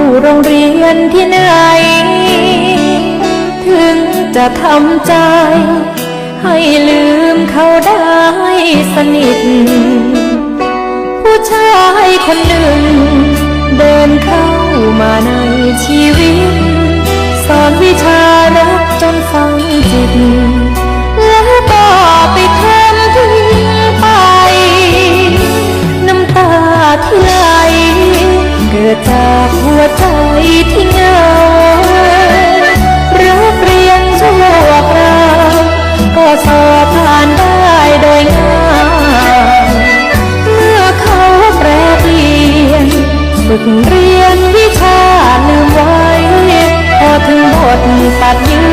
อนที่ไหน ถึงจะทำใจ ให้ลืมเขาได้สนิท ผู้ชายคนหนึ่ง เดินเข้ามาในชีวิต สอนวิชารักจนฟังจิต แล้วก็ไปทำทิ้งไป น้ำตาที่ไหลเกิดจาก ใจที่เงารักเรียนชั่วราก็สอบผ่านได้โดยง่ายเมื่อเขาแปรเปลี่ยนฝึกเรียนวิชาลืมไว้พอถึงบทปัดยื